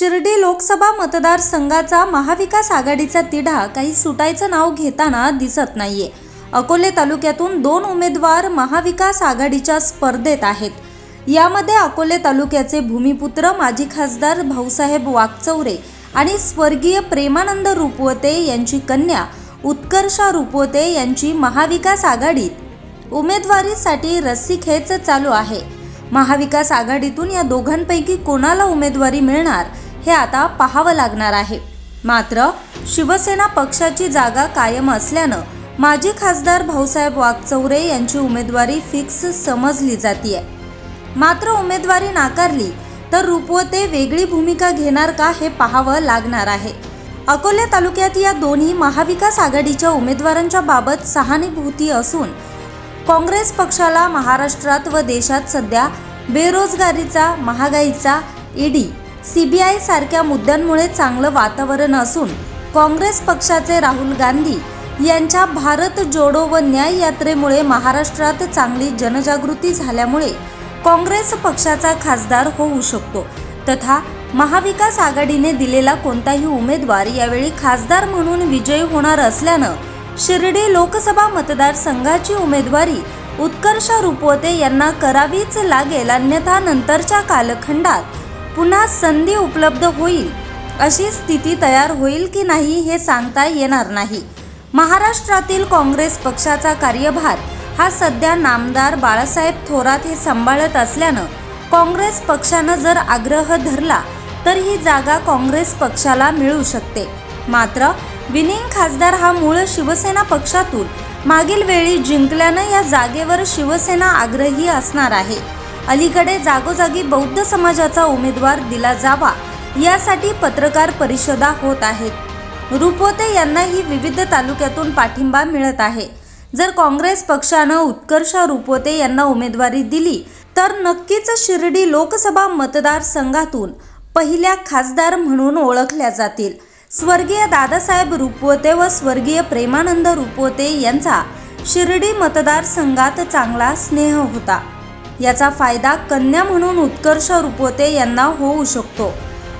शिर्डी लोकसभा मतदारसंघाचा महाविकास आघाडीचा तिढा काही सुटायचं नाव घेताना दिसत नाहीये. अकोले तालुक्यातून दोन उमेदवार महाविकास आघाडीच्या स्पर्धेत आहेत. यामध्ये अकोले तालुक्याचे भूमिपुत्र माजी खासदार भाऊसाहेब वाकचौरे आणि स्वर्गीय प्रेमानंद रुपवते यांची कन्या उत्कर्षा रुपवते यांची महाविकास आघाडीत उमेदवारीसाठी रस्सीखेच चालू आहे. महाविकास आघाडीतून या दोघांपैकी कोणाला उमेदवारी मिळणार? हे आता पाहावं लागणार आहे. मात्र शिवसेना पक्षाची जागा कायम असल्यानं माजी खासदार भाऊसाहेब वागचौरे यांची उमेदवारी फिक्स समजली जातीये. मात्र उमेदवारी नाकारली तर रुपवते वेगळी भूमिका घेणार का हे पाहावं लागणार आहे. अकोले तालुक्यात या दोन्ही महाविकास आघाडीच्या उमेदवारांच्या बाबत सहानुभूती असून काँग्रेस पक्षाला महाराष्ट्रात व देशात सध्या बेरोजगारीचा महागाईचा ईडी सीबीआय सारख्या मुद्द्यांमुळे चांगलं वातावरण असून काँग्रेस पक्षाचे राहुल गांधी यांच्या भारत जोडो व न्याय यात्रेमुळे महाराष्ट्रात चांगली जनजागृती झाल्यामुळे काँग्रेस पक्षाचा खासदार होऊ शकतो. तथा महाविकास आघाडीने दिलेला कोणताही उमेदवार यावेळी खासदार म्हणून विजयी होणार असल्यानं शिर्डी लोकसभा मतदारसंघाची उमेदवारी उत्कर्ष रुपवते यांना करावीच लागेल अन्यथा नंतरच्या कालखंडात पुन्हा संधी उपलब्ध होईल अशी स्थिती तयार होईल की नाही हे सांगता येणार नाही. महाराष्ट्रातील काँग्रेस पक्षाचा कार्यभार हा सध्या नामदार बाळासाहेब थोरात हे सांभाळत असल्यानं काँग्रेस पक्षानं जर आग्रह धरला तर ही जागा काँग्रेस पक्षाला मिळू शकते. मात्र विनिंग खासदार हा मूळ शिवसेना पक्षातून मागील वेळी जिंकल्यानं या जागेवर शिवसेना आग्रही असणार आहे. अलीकडे जागोजागी बौद्ध समाजाचा उमेदवार दिला जावा यासाठी पत्रकार परिषदा होत आहेत. रुपवते यांनाही विविध तालुक्यातून पाठिंबा मिळत आहे. जर काँग्रेस पक्षानं उत्कर्ष रुपवते यांना उमेदवारी दिली तर नक्कीच शिर्डी लोकसभा मतदारसंघातून पहिल्या खासदार म्हणून ओळखल्या जातील. स्वर्गीय दादासाहेब रुपवते व स्वर्गीय प्रेमानंद रुपवते यांचा शिर्डी मतदारसंघात चांगला स्नेह होता. याचा फायदा कन्या म्हणून उत्कर्ष रुपवते यांना होऊ शकतो.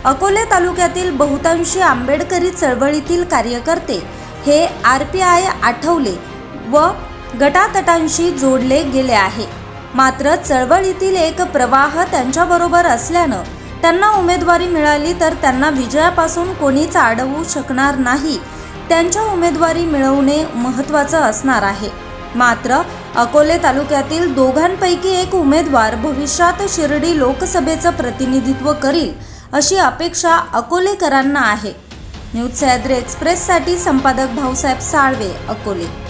अकोले तालुक्यातील बहुतांशी आंबेडकरी चळवळीतील कार्यकर्ते हे आर पी आय आठवले व गटातटांशी जोडले गेले आहे. मात्र चळवळीतील एक प्रवाह त्यांच्याबरोबर असल्यानं त्यांना उमेदवारी मिळाली तर त्यांना विजयापासून कोणीच अडवू शकणार नाही. त्यांच्या उमेदवारी मिळवणे महत्त्वाचं असणार आहे. मात्र अकोले तालुक्यातील दोघांपैकी एक उमेदवार भविष्यात शिर्डी लोकसभेचं प्रतिनिधित्व करील अशी अपेक्षा अकोलेकरांना आहे. न्यूज सह्याद्री एक्सप्रेससाठी संपादक भाऊसाहेब साळवे अकोले.